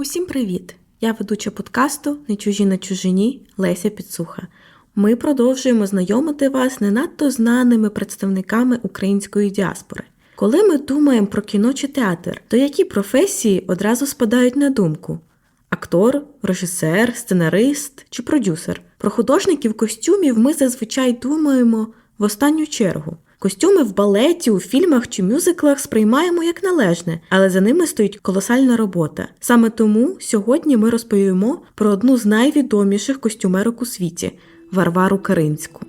Усім привіт! Я ведуча подкасту Не чужі на чужині Леся Підсуха. Ми продовжуємо знайомити вас не надто знаними представниками української діаспори. Коли ми думаємо про кіно чи театр, то які професії одразу спадають на думку? Актор, режисер, сценарист чи продюсер. Про художників костюмів ми зазвичай думаємо в останню чергу. Костюми в балеті, у фільмах чи мюзиклах сприймаємо як належне, але за ними стоїть колосальна робота. Саме тому сьогодні ми розповімо про одну з найвідоміших костюмерок у світі Варвару Каринську.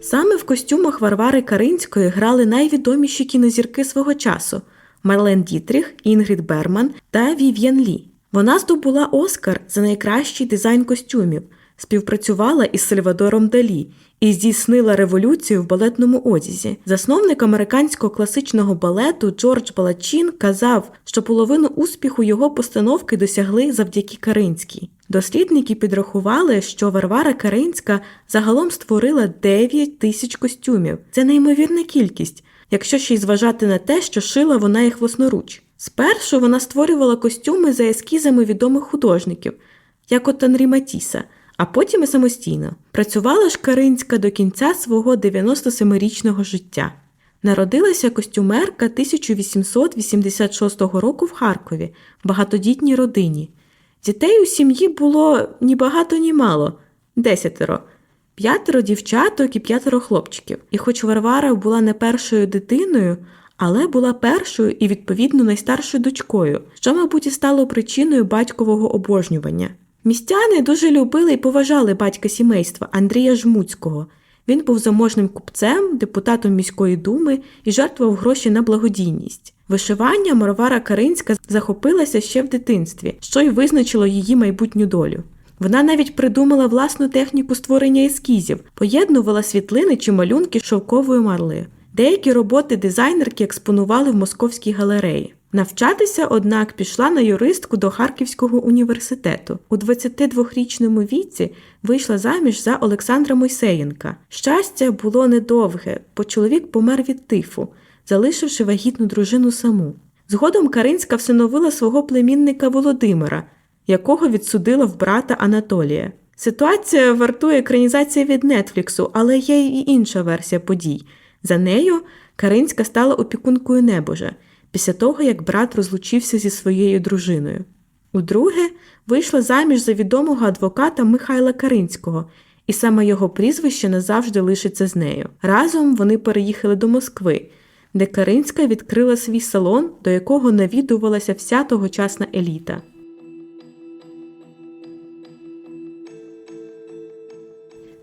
Саме в костюмах Варвари Каринської грали найвідоміші кінозірки свого часу Марлен Дітріх, Інгрід Берман та Вів'єн Лі. Вона здобула Оскар за найкращий дизайн костюмів, співпрацювала із Сальвадором Далі і здійснила революцію в балетному одязі. Засновник американського класичного балету Джордж Балачин казав, що половину успіху його постановки досягли завдяки Каринській. Дослідники підрахували, що Варвара Каринська загалом створила 9 тисяч костюмів. Це неймовірна кількість, якщо ще й зважати на те, що шила вона їх власноруч. Спершу вона створювала костюми за ескізами відомих художників, як от Анрі Матіса, а потім і самостійно. Працювала ж Каринська до кінця свого 97-річного життя. Народилася костюмерка 1886 року в Харкові, в багатодітній родині. Дітей у сім'ї було ні багато, ні мало десятеро. П'ятеро дівчаток і п'ятеро хлопчиків. І хоч Варвара була не першою дитиною, але була першою і, відповідно, найстаршою дочкою, що, мабуть, і стало причиною батькового обожнювання. Містяни дуже любили і поважали батька сімейства Андрія Жмуцького. Він був заможним купцем, депутатом міської думи і жертвував гроші на благодійність. Вишивання Варвара Каринська захопилася ще в дитинстві, що й визначило її майбутню долю. Вона навіть придумала власну техніку створення ескізів, поєднувала світлини чи малюнки з шовковою марлею. Деякі роботи дизайнерки експонували в московській галереї. Навчатися, однак, пішла на юристку до Харківського університету. У 22-річному віці вийшла заміж за Олександра Мойсеєнка. Щастя було недовге, бо чоловік помер від тифу, залишивши вагітну дружину саму. Згодом Каринська всиновила свого племінника Володимира, якого відсудила в брата Анатолія. Ситуація вартує екранізації від Нетфліксу, але є й інша версія подій. За нею Каринська стала опікункою небожа після того, як брат розлучився зі своєю дружиною. Удруге вийшла заміж за відомого адвоката Михайла Каринського, і саме його прізвище назавжди лишиться з нею. Разом вони переїхали до Москви, де Каринська відкрила свій салон, до якого навідувалася вся тогочасна еліта.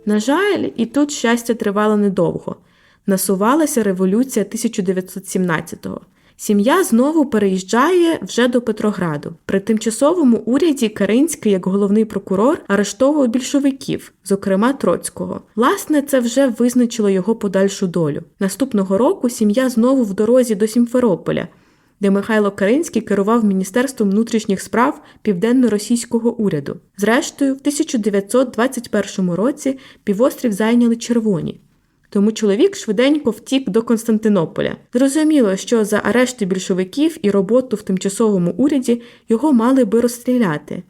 На жаль, і тут щастя тривало недовго. Насувалася революція 1917-го. Сім'я знову переїжджає вже до Петрограду. При тимчасовому уряді Каринський, як головний прокурор, арештовував більшовиків, зокрема Троцького. Власне, це вже визначило його подальшу долю. Наступного року сім'я знову в дорозі до Сімферополя, де Михайло Каринський керував Міністерством внутрішніх справ південно-російського уряду. Зрештою, в 1921 році півострів зайняли червоні. Тому чоловік швиденько втік до Константинополя. Зрозуміло, що за арешти більшовиків і роботу в тимчасовому уряді його мали би розстріляти.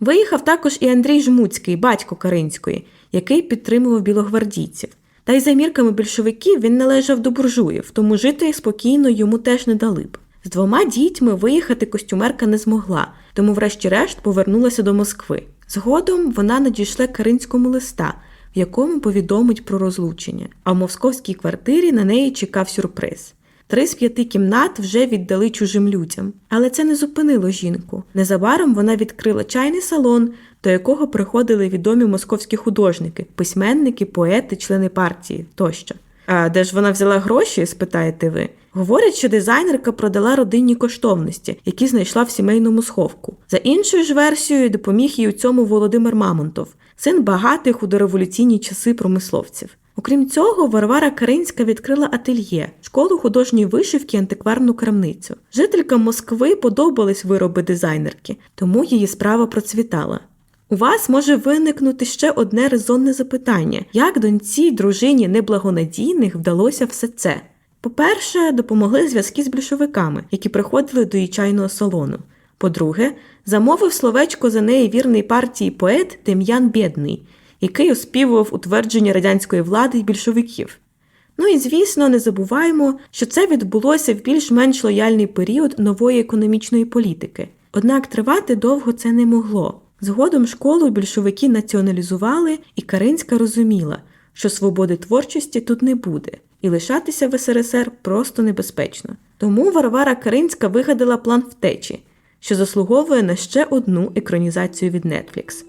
Виїхав також і Андрій Жмуцький, батько Каринської, який підтримував білогвардійців. Та й за мірками більшовиків він належав до буржуїв, тому жити спокійно йому теж не дали б. З двома дітьми виїхати костюмерка не змогла, тому, врешті-решт, повернулася до Москви. Згодом вона надійшла Каринському листа в якому повідомить про розлучення, а в московській квартирі на неї чекав сюрприз. Три з п'яти кімнат вже віддали чужим людям, але це не зупинило жінку. Незабаром вона відкрила чайний салон, до якого приходили відомі московські художники, письменники, поети, члени партії тощо. А де ж вона взяла гроші? спитаєте ви. Говорять, що дизайнерка продала родинні коштовності, які знайшла в сімейному сховку. За іншою ж версією, допоміг їй у цьому Володимир Мамонтов, син багатих у дореволюційні часи промисловців. Окрім цього, Варвара Каринська відкрила ательє, школу художньої вишивки, антикварну крамницю. Жителькам Москви подобались вироби дизайнерки, тому її справа процвітала. У вас може виникнути ще одне резонне запитання: як доньці, дружині неблагонадійних вдалося все це? По-перше, допомогли зв'язки з більшовиками, які приходили до її чайного салону. По-друге, замовив словечко за неї вірний партії поет Дем'ян Бєдний, який оспівував утвердження радянської влади й більшовиків. Ну і звісно, не забуваємо, що це відбулося в більш-менш лояльний період нової економічної політики. Однак тривати довго це не могло. Згодом школу більшовики націоналізували, і Каринська розуміла, що свободи творчості тут не буде, і лишатися в СРСР просто небезпечно. Тому Варвара Каринська вигадала план втечі, що заслуговує на ще одну екранізацію від Netflix.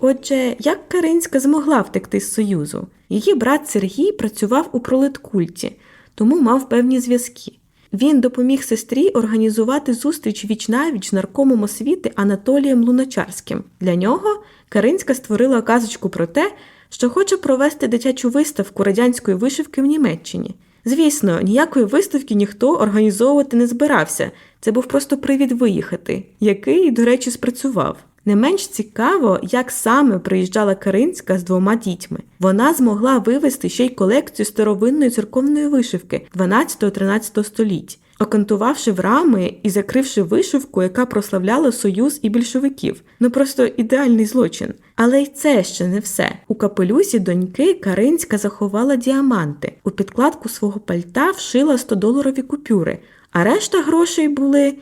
Отже, як Каринська змогла втекти з Союзу? Її брат Сергій працював у пролеткульті, тому мав певні зв'язки. Він допоміг сестрі організувати зустріч віч-навіч наркомом освіти Анатолієм Луначарським. Для нього Каринська створила казочку про те, що хоче провести дитячу виставку радянської вишивки в Німеччині. Звісно, ніякої виставки ніхто організовувати не збирався. Це був просто привід виїхати, який, до речі, спрацював. Не менш цікаво, як саме приїжджала Каринська з двома дітьми. Вона змогла вивезти ще й колекцію старовинної церковної вишивки 12-13 століть, окантувавши в рами і закривши вишивку, яка прославляла союз і більшовиків. Ну просто ідеальний злочин. Але й це ще не все. У капелюсі доньки Каринська заховала діаманти. У підкладку свого пальта вшила 100-доларові купюри, а решта грошей були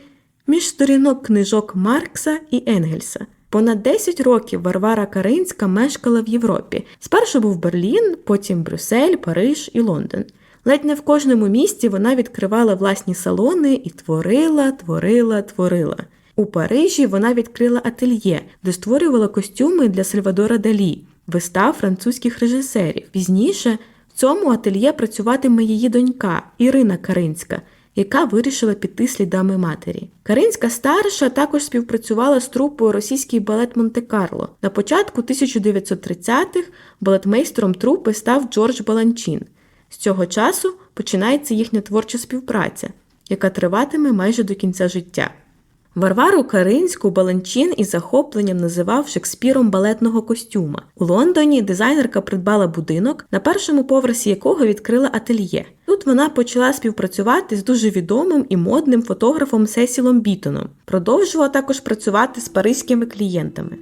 між сторінок книжок Маркса і Енгельса. Понад 10 років Варвара Каринська мешкала в Європі. Спершу був Берлін, потім Брюссель, Париж і Лондон. Ледь не в кожному місті вона відкривала власні салони і творила, творила, творила. У Парижі вона відкрила ательє, де створювала костюми для Сальвадора Далі, вистав французьких режисерів. Пізніше в цьому ательє працюватиме її донька Ірина Каринська яка вирішила піти слідами матері. Каринська старша також співпрацювала з трупою російський балет Монте-Карло. На початку 1930-х балетмейстером трупи став Джордж Баланчин. З цього часу починається їхня творча співпраця, яка триватиме майже до кінця життя. Варвару Каринську Баланчин із захопленням називав Шекспіром балетного костюма. У Лондоні дизайнерка придбала будинок, на першому поверсі якого відкрила ательє. Тут вона почала співпрацювати з дуже відомим і модним фотографом Сесілом Бітоном. Продовжувала також працювати з паризькими клієнтами.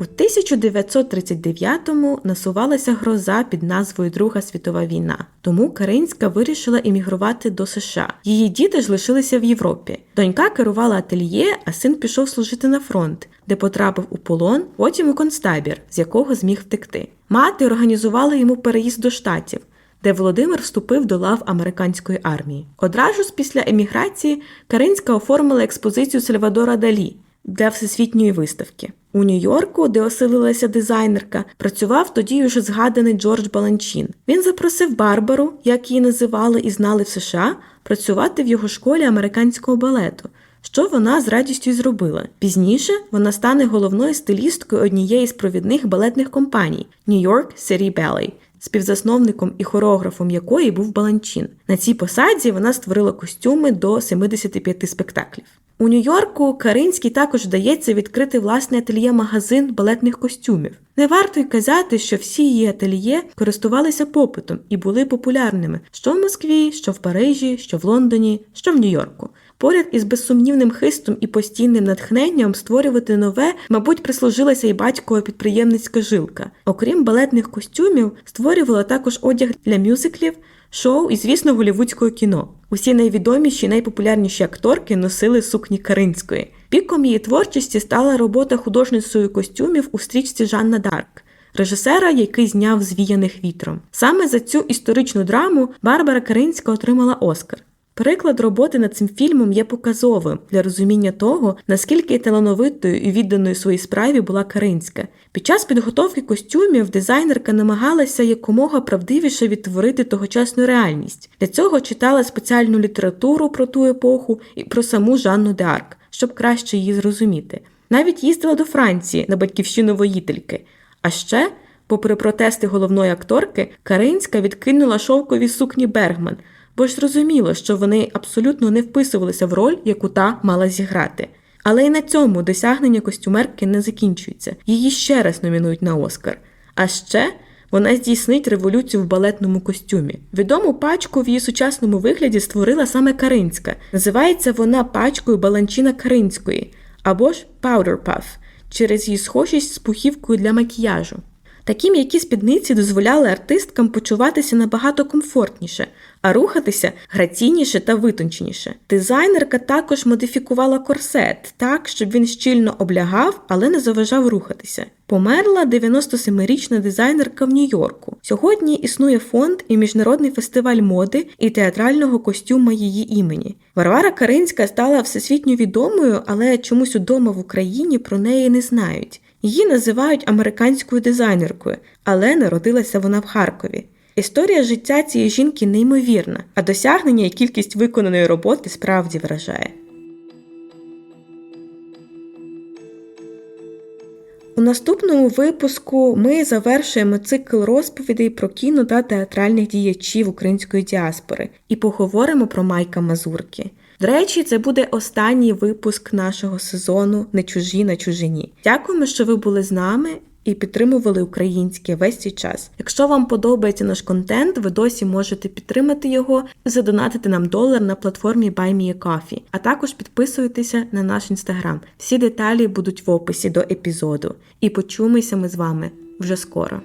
У 1939-му насувалася гроза під назвою Друга світова війна, тому Каринська вирішила емігрувати до США. Її діти ж лишилися в Європі. Донька керувала ательє, а син пішов служити на фронт, де потрапив у полон, потім у концтабір, з якого зміг втекти. Мати організувала йому переїзд до штатів. Де Володимир вступив до лав американської армії. Одразу ж після еміграції Каринська оформила експозицію Сальвадора Далі для всесвітньої виставки. У Нью-Йорку, де оселилася дизайнерка, працював тоді уже згаданий Джордж Баланчін. Він запросив Барбару, як її називали і знали в США, працювати в його школі американського балету. Що вона з радістю зробила. Пізніше вона стане головною стилісткою однієї з провідних балетних компаній New York City Ballet, співзасновником і хореографом якої був Баланчин. На цій посаді вона створила костюми до 75 спектаклів. У Нью-Йорку Каринській також вдається відкрити власний ательє-магазин балетних костюмів. Не варто й казати, що всі її ательє користувалися попитом і були популярними що в Москві, що в Парижі, що в Лондоні, що в Нью-Йорку. Поряд із безсумнівним хистом і постійним натхненням створювати нове, мабуть, прислужилася й батькова підприємницька жилка. Окрім балетних костюмів, створювала також одяг для мюзиклів, шоу і, звісно, голівудського кіно. Усі найвідоміші, найпопулярніші акторки носили сукні Каринської. Піком її творчості стала робота художницею костюмів у стрічці Жанна Дарк. Режисера, який зняв звіяних вітром. Саме за цю історичну драму Барбара Каринська отримала Оскар. Переклад роботи над цим фільмом є показовим для розуміння того, наскільки талановитою і відданою своїй справі була Каринська. Під час підготовки костюмів дизайнерка намагалася якомога правдивіше відтворити тогочасну реальність. Для цього читала спеціальну літературу про ту епоху і про саму Жанну Д'Арк, щоб краще її зрозуміти. Навіть їздила до Франції на батьківщину воїтельки. А ще, попри протести головної акторки, Каринська відкинула шовкові сукні Бергман бо ж зрозуміло, що вони абсолютно не вписувалися в роль, яку та мала зіграти. Але й на цьому досягнення костюмерки не закінчується. Її ще раз номінують на Оскар. А ще вона здійснить революцію в балетному костюмі. Відому пачку в її сучасному вигляді створила саме Каринська. Називається вона пачкою Баланчина Каринської або ж Powder Puff через її схожість з пухівкою для макіяжу. Такі м'які спідниці дозволяли артисткам почуватися набагато комфортніше, а рухатися граційніше та витонченіше. Дизайнерка також модифікувала корсет так, щоб він щільно облягав, але не заважав рухатися. Померла 97-річна дизайнерка в Нью-Йорку. Сьогодні існує фонд і міжнародний фестиваль моди і театрального костюма її імені. Варвара Каринська стала всесвітньо відомою, але чомусь удома в Україні про неї не знають. Її називають американською дизайнеркою, але народилася вона в Харкові. Історія життя цієї жінки неймовірна, а досягнення і кількість виконаної роботи справді вражає. У наступному випуску ми завершуємо цикл розповідей про кіно та театральних діячів української діаспори і поговоримо про Майка Мазурки. До речі, це буде останній випуск нашого сезону Не чужі на чужині. Дякуємо, що ви були з нами і підтримували українське весь цей час. Якщо вам подобається наш контент, ви досі можете підтримати його задонатити нам долар на платформі BuyMeACoffee, а також підписуйтеся на наш інстаграм. Всі деталі будуть в описі до епізоду. І почуємося ми з вами вже скоро.